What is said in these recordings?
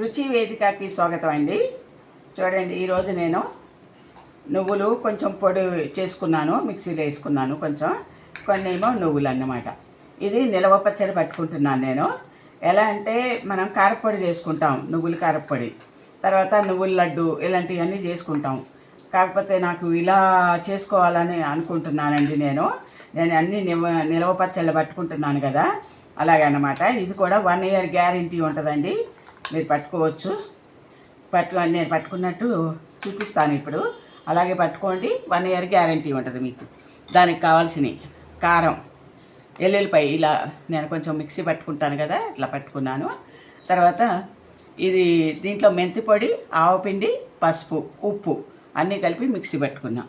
రుచి వేదికకి స్వాగతం అండి. చూడండి ఈరోజు నేను నువ్వులు కొంచెం పొడి చేసుకున్నాను మిక్సీలో వేసుకున్నాను కొంచెం. కొన్ని ఏమో నువ్వులు అన్నమాట ఇది నిలవ పచ్చడి పట్టుకుంటున్నాను నేను. ఎలా అంటే మనం కారపొడి చేసుకుంటాం నువ్వుల కారపొడి. తర్వాత నువ్వుల లడ్డు ఇలాంటివన్నీ చేసుకుంటాం. కాకపోతే నాకు ఇలా చేసుకోవాలని అనుకుంటున్నానండి నేను. నేను అన్ని నివ నిలవ పచ్చళ్ళు పట్టుకుంటున్నాను కదా. అలాగనమాట. ఇది కూడా వన్ ఇయర్ గ్యారంటీ ఉంటుందండి. మీరు పట్టుకోవచ్చు. పట్టు నేను పట్టుకున్నట్టు చూపిస్తాను ఇప్పుడు. అలాగే పట్టుకోండి. వన్ ఇయర్ గ్యారంటీ ఉంటుంది మీకు. దానికి కావాల్సినవి. కారం. ఎల్లుల్లిపాయ. ఇలా నేను కొంచెం మిక్సీ పట్టుకుంటాను కదా ఇట్లా పట్టుకున్నాను. తర్వాత ఇది దీంట్లో మెంతి పొడి ఆవపిండి పసుపు ఉప్పు అన్నీ కలిపి మిక్సీ పట్టుకున్నాం.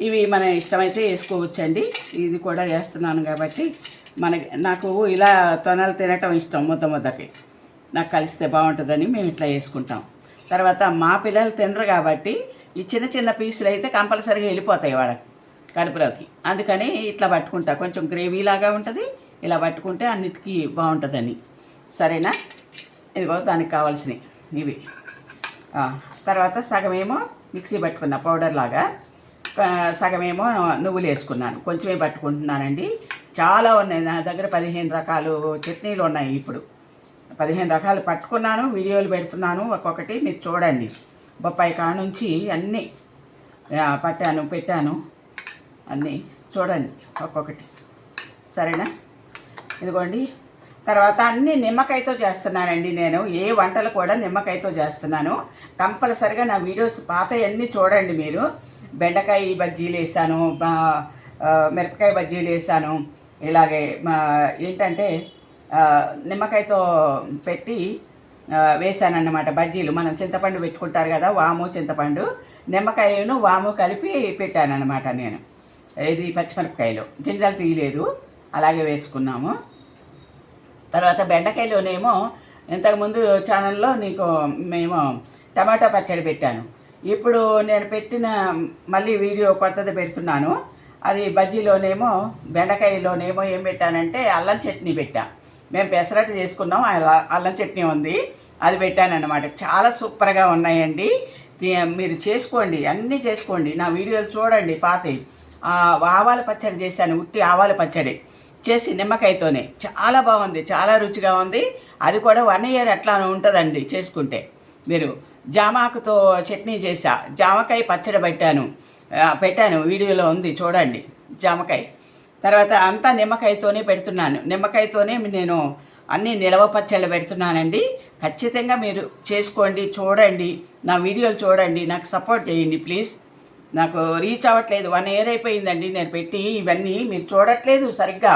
ఇవి మన ఇష్టమైతే వేసుకోవచ్చండి. ఇది కూడా వేస్తున్నాను కాబట్టి మన నాకు ఇలా తొనలు తినటం ఇష్టం ముద్ద ముద్దకి. నాకు కలిస్తే బాగుంటుందని మేము ఇట్లా వేసుకుంటాం తర్వాత మా పిల్లలు తినరు కాబట్టి ఈ చిన్న చిన్న పీసులు అయితే కంపల్సరీగా వెళ్ళిపోతాయి వాళ్ళకి కడుపులోకి. అందుకని ఇట్లా పట్టుకుంటా. కొంచెం గ్రేవీ లాగా ఉంటుంది ఇలా పట్టుకుంటే అన్నిటికీ బాగుంటుందని. సరేనా? ఇదిగో దానికి కావాల్సినవి. ఇవి. తర్వాత సగమేమో మిక్సీ పట్టుకున్న పౌడర్ లాగా. సగమేమో నువ్వులు వేసుకున్నాను. కొంచెమే పట్టుకుంటున్నానండి. చాలా ఉన్నాయి. నా దగ్గర పదిహేను రకాలు చట్నీలు ఉన్నాయి ఇప్పుడు. పదిహేను రకాలు పట్టుకున్నాను వీడియోలు పెడుతున్నాను. ఒక్కొక్కటి మీరు చూడండి. బొప్పాయి కాడ నుంచి అన్నీ పట్టాను పెట్టాను. అన్నీ చూడండి ఒక్కొక్కటి. సరేనా? ఇదిగోండి. తర్వాత అన్నీ నిమ్మకాయతో చేస్తున్నానండి నేను. ఏ వంటలు కూడా నిమ్మకాయతో చేస్తున్నాను. కంపల్సరిగా నా వీడియోస్ పాతవన్నీ చూడండి మీరు. బెండకాయ బజ్జీలు వేసాను మిరపకాయ బజ్జీలు వేసాను. ఇలాగే మా ఏంటంటే నిమ్మకాయతో పెట్టి వేసానన్నమాట బజ్జీలు. మనం చింతపండు పెట్టుకుంటారు కదా వాము చింతపండు. నిమ్మకాయను వాము కలిపి పెట్టానన్నమాట నేను. ఇది పచ్చిమిరపకాయలు. గింజలు తీయలేదు. అలాగే వేసుకున్నాము. తర్వాత బెండకాయలోనేమో ఇంతకుముందు ఛానల్లో నీకు మేము టమాటా పచ్చడి పెట్టాను. ఇప్పుడు నేను పెట్టిన మళ్ళీ వీడియో కొత్తది పెడుతున్నాను. అది బజ్జీలోనేమో బెండకాయలోనేమో ఏం పెట్టానంటే అల్లం చట్నీ పెట్టా. మేము పెసరట్టు చేసుకున్నాం. అల్లం చట్నీ ఉంది. అది పెట్టానన్నమాట. చాలా సూపర్గా ఉన్నాయండి. మీరు చేసుకోండి. అన్నీ చేసుకోండి. నా వీడియోలు చూడండి పాతవి ఆవాల పచ్చడి చేశాను ఉట్టి ఆవాల పచ్చడి. చేసి నిమ్మకాయతోనే. చాలా బాగుంది. చాలా రుచిగా ఉంది. అది కూడా వన్ ఇయర్ అట్లా ఉంటుందండి చేసుకుంటే. మీరు జామాకుతో చట్నీ చేసా జామకాయ పచ్చడి పెట్టాను. పెట్టాను. వీడియోలో ఉంది. చూడండి. జామకాయ. తర్వాత అంతా నిమ్మకాయతోనే పెడుతున్నాను. నిమ్మకాయతోనే నేను అన్ని నిలవ పచ్చళ్ళు పెడుతున్నానండి. ఖచ్చితంగా మీరు చేసుకోండి చూడండి నా వీడియోలు చూడండి నాకు సపోర్ట్ చేయండి ప్లీజ్. నాకు రీచ్ అవ్వట్లేదు వన్ ఇయర్ అయిపోయిందండి నేను పెట్టి ఇవన్నీ మీరు చూడట్లేదు సరిగ్గా.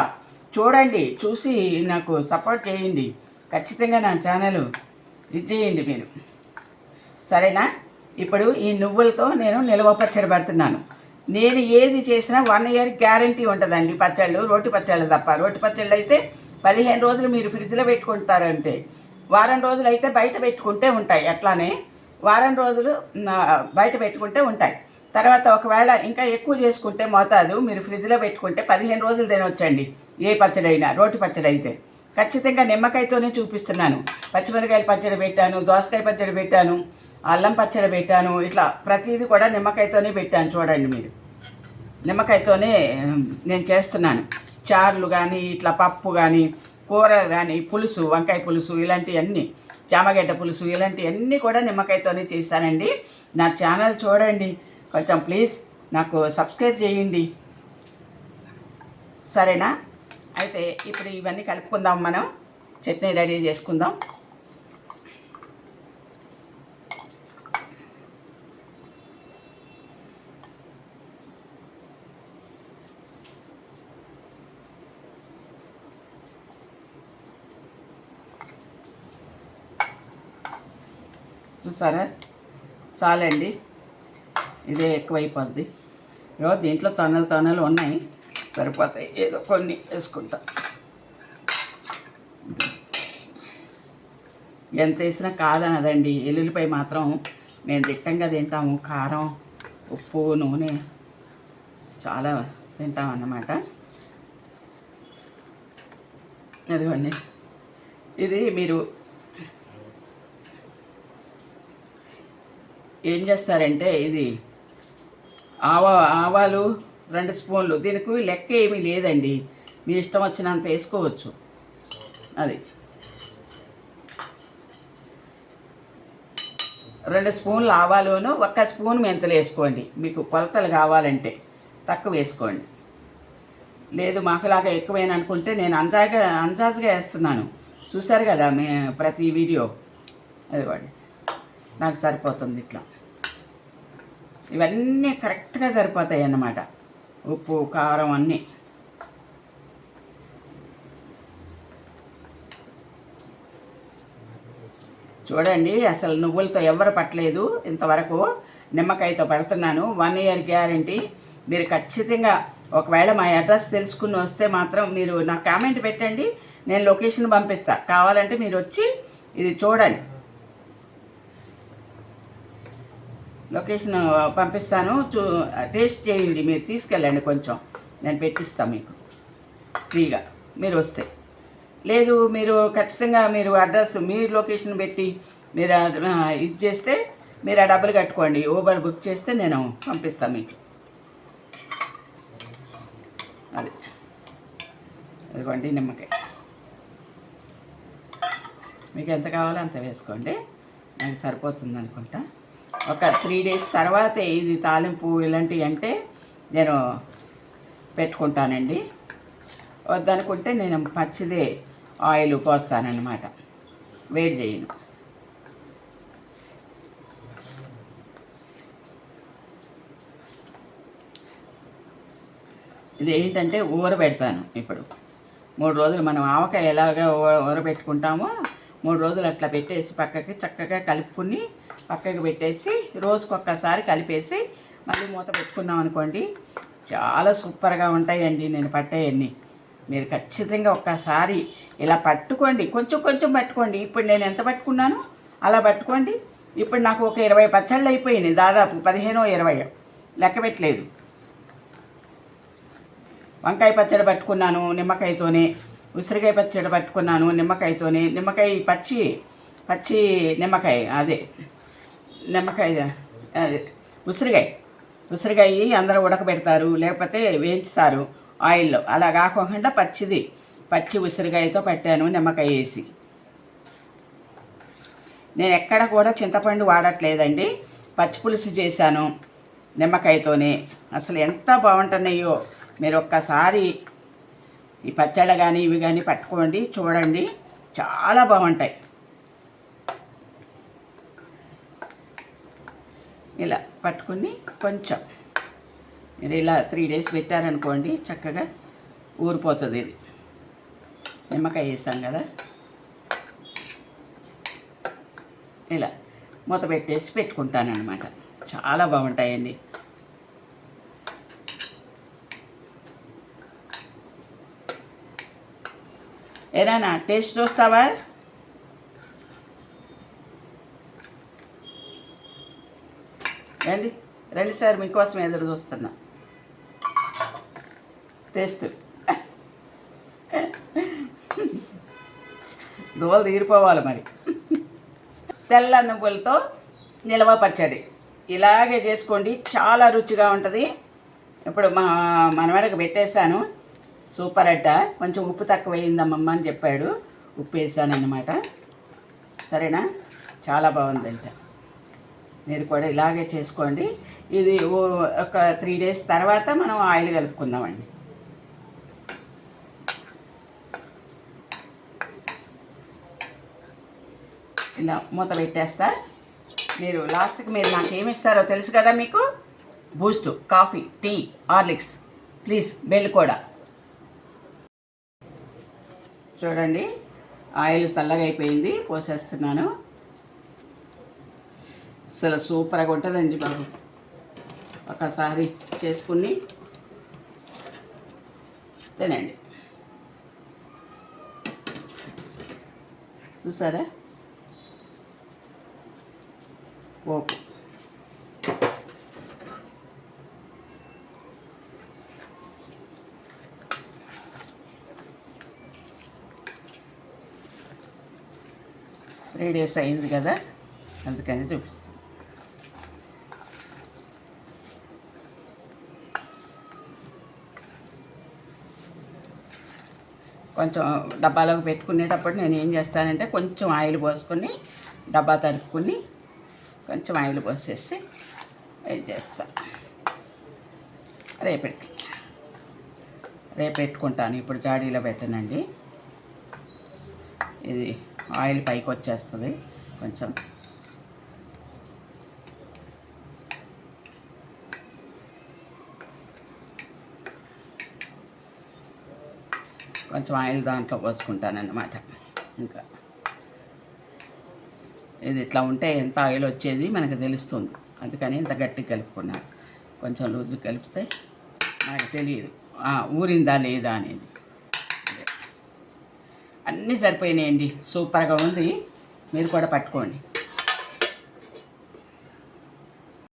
చూడండి చూసి నాకు సపోర్ట్ చేయండి. ఖచ్చితంగా నా ఛానల్ ఇది చేయండి మీరు. సరేనా? ఇప్పుడు ఈ నువ్వులతో నేను నిల్వ పచ్చడి పెడుతున్నాను. నేను ఏది చేసినా వన్ ఇయర్ గ్యారంటీ ఉంటుందండి పచ్చళ్ళు రోటి పచ్చళ్ళు తప్ప. రోటి పచ్చళ్ళు అయితే పదిహేను రోజులు మీరు ఫ్రిడ్జ్లో పెట్టుకుంటారంటే. వారం రోజులు అయితే బయట పెట్టుకుంటే ఉంటాయి అట్లానే. వారం రోజులు బయట పెట్టుకుంటే ఉంటాయి. తర్వాత ఒకవేళ ఇంకా ఎక్కువ చేసుకుంటే మోతాదు. మీరు ఫ్రిడ్జ్లో పెట్టుకుంటే పదిహేను రోజులు తినవచ్చండి ఏ పచ్చడైనా రోటి పచ్చడి అయితే. ఖచ్చితంగా నిమ్మకాయతోనే చూపిస్తున్నాను. పచ్చిమిరకాయల పచ్చడి పెట్టాను దోసకాయ పచ్చడి పెట్టాను. అల్లం పచ్చడి పెట్టాను. ఇట్లా ప్రతిదీ కూడా నిమ్మకాయతోనే పెట్టాను చూడండి మీరు. నిమ్మకాయతోనే నేను చేస్తున్నాను. చారులు కానీ ఇట్లా పప్పు కానీ కూర కానీ పులుసు వంకాయ పులుసు ఇలాంటివన్నీ చామగడ్డ పులుసు ఇలాంటివన్నీ కూడా నిమ్మకాయతోనే చేస్తానండి. నా ఛానల్ చూడండి. కొంచెం ప్లీజ్ నాకు సబ్స్క్రైబ్ చేయండి. సరేనా? అయితే ఇప్పుడు ఇవన్నీ కలుపుకుందాం మనం. చట్నీ రెడీ చేసుకుందాం. చూసారా? చాలండి. ఇదే ఎక్కువైపోద్ది. ఏవో దీంట్లో తొనలు తొనలు ఉన్నాయి. సరిపోతాయి. ఏదో కొన్ని వేసుకుంటా. ఎంత వేసినా కాదనదండి. ఎల్లుల్లిపై మాత్రం మేము దిట్టంగా తింటాము. కారం ఉప్పు నూనె చాలా తింటాం అన్నమాట అదిగోండి ఇది మీరు ఏం చేస్తారంటే ఇది ఆవా ఆవాలు రెండు స్పూన్లు. దీనికి లెక్క ఏమీ లేదండి. మీ ఇష్టం వచ్చినంత వేసుకోవచ్చు. అది. రెండు స్పూన్లు ఆవాలును ఒక్క స్పూన్ మెంతులు వేసుకోండి. మీకు కొలతలు కావాలంటే తక్కువ వేసుకోండి. లేదు మాకులాగా ఎక్కువైన అనుకుంటే నేను అందాగా అందాజుగా వేస్తున్నాను. చూశారు కదా మే ప్రతి వీడియో. అదిగోండి. నాకు సరిపోతుంది ఇట్లా. ఇవన్నీ కరెక్ట్గా సరిపోతాయి అన్నమాట ఉప్పు కారం అన్నీ. చూడండి అసలు నువ్వులతో ఎవరు పట్టలేదు. ఇంతవరకు నిమ్మకాయతో పెడుతున్నాను. One year guarantee. మీరు ఖచ్చితంగా ఒకవేళ మా అడ్రస్ తెలుసుకుని వస్తే మాత్రం మీరు నాకు కామెంట్ పెట్టండి. నేను లొకేషన్ పంపిస్తాను కావాలంటే మీరు వచ్చి ఇది చూడండి. లొకేషన్ పంపిస్తాను. చూ టేస్ట్ చేయండి. మీరు తీసుకెళ్ళండి కొంచెం. నేను పెట్టిస్తాను మీకు. ఫ్రీగా. మీరు వస్తే. లేదు మీరు ఖచ్చితంగా మీరు అడ్రస్ మీ లొకేషన్ పెట్టి మీరు ఇది చేస్తే మీరు ఆ డబ్బులు కట్టుకోండి. ఊబర్ బుక్ చేస్తే నేను పంపిస్తాను మీకు. అది. అదిగోండి నిమ్మకాయ. మీకు ఎంత కావాలో అంత వేసుకోండి. నాకు సరిపోతుంది అనుకుంటా. ఒక త్రీ డేస్ తర్వాత ఇది తాలింపు ఇలాంటివి అంటే నేను పెట్టుకుంటానండి. వద్దనుకుంటే నేను పచ్చిదే ఆయిల్ పోస్తానన్నమాట. వేడి చేయను. ఇది ఏంటంటే ఊరబెడతాను ఇప్పుడు. మూడు రోజులు మనం ఆవకాయ ఎలాగ ఊరబెట్టుకుంటామో మూడు రోజులు అట్లా పెట్టేసి పక్కకి చక్కగా కలుపుకుని పక్కకి పెట్టేసి రోజుకొక్కసారి కలిపేసి మళ్ళీ మూత పెట్టుకున్నాం అనుకోండి. చాలా సూపర్గా ఉంటాయండి నేను పట్టేయన్ని. మీరు ఖచ్చితంగా ఒక్కసారి ఇలా పట్టుకోండి. కొంచెం కొంచెం పట్టుకోండి. ఇప్పుడు నేను ఎంత పట్టుకున్నాను? అలా పట్టుకోండి. ఇప్పుడు నాకు ఒక ఇరవై పచ్చళ్ళు అయిపోయినాయి. దాదాపు పదిహేనో ఇరవై. లెక్క పెట్టలేదు. వంకాయ పచ్చడి పట్టుకున్నాను నిమ్మకాయతోనే. ఉసిరికాయ పచ్చడి పట్టుకున్నాను నిమ్మకాయతోనే. నిమ్మకాయ పచ్చి పచ్చి నిమ్మకాయ అదే. నిమ్మకాయ అదే ఉసిరికాయ ఉసిరికాయ అందరూ ఉడకబెడతారు లేకపోతే వేయించుతారు ఆయిల్లో. అలా కాకుండా పచ్చిది. పచ్చి ఉసిరికాయతో పట్టాను నిమ్మకాయ వేసి. నేను ఎక్కడ కూడా చింతపండు వాడట్లేదండి. పచ్చి పులుసు చేశాను నిమ్మకాయతోనే. అసలు ఎంత బాగుంటున్నాయో మీరు ఒక్కసారి ఈ పచ్చళ్ళ కానీ ఇవి కానీ పట్టుకోండి చూడండి. చాలా బాగుంటాయి. ఇలా పట్టుకుని కొంచెం. మీరు ఇలా త్రీ డేస్ పెట్టారనుకోండి చక్కగా ఊరిపోతుంది ఇది. నిమ్మకాయ వేసాం కదా. ఇలా మూత పెట్టేసి పెట్టుకుంటానన్నమాట. చాలా బాగుంటాయండి. ఏరానా టేస్ట్ చూస్తావా? రండి. రండి సార్ మీకోసం ఎదురు చూస్తున్నా. టేస్ట్. దోలు తీరిపోవాలి మరి. తెల్ల నువ్వులతో నిల్వ పచ్చడి. ఇలాగే చేసుకోండి చాలా రుచిగా ఉంటుంది. ఇప్పుడు మా మనవాడికి పెట్టేశాను. సూపర్ అడ్డ. కొంచెం ఉప్పు తక్కువ అయిందమ్మమ్మ అని చెప్పాడు. ఉప్పు వేసాను అన్నమాట సరేనా? చాలా బాగుందంట. మీరు కూడా ఇలాగే చేసుకోండి. ఇది ఓ- ఒక త్రీ డేస్ తర్వాత మనం ఆయిల్ కలుపుకుందామండి. ఇలా మూత పెట్టేస్తా. మీరు లాస్ట్కి మీరు నాకు ఏమి ఇస్తారో తెలుసు కదా మీకు? Boost coffee tea Horlicks. Please bell కూడా. చూడండి ఆయిల్ చల్లగా అయిపోయింది పోసేస్తున్నాను. అసలు సూపర్గా ఉంటుందండి బాబు. ఒకసారి చేసుకుని తినండి. చూసారా? ఓకే. త్రీ డేస్ అయింది కదా అందుకని చూపిస్తాను కొంచెం డబ్బాలోకి పెట్టుకునేటప్పుడు నేను ఏం చేస్తానంటే కొంచెం ఆయిల్ పోసుకొని డబ్బా తరుపుకొని కొంచెం ఆయిల్ పోసేసి ఇది చేస్తా. రేపెట్టు. రేపు పెట్టుకుంటాను ఇప్పుడు జాడీలో పెట్టనండి. ఇది ఆయిల్ పైకి వచ్చేస్తుంది కొంచెం కొంచెం ఆయిల్ దాంట్లో పోసుకుంటానన్నమాట. ఇంకా ఇది ఇట్లా ఉంటే ఎంత ఆయిల్ వచ్చేది మనకు తెలుస్తుంది. అందుకని ఇంత గట్టిగా కలుపుకున్నాను కొంచెం లూజు కలిపితే నాకు తెలియదు. ఊరిందా లేదా అనేది. అన్నీ సరిపోయినాయండి. సూపర్గా ఉంది. మీరు కూడా పట్టుకోండి.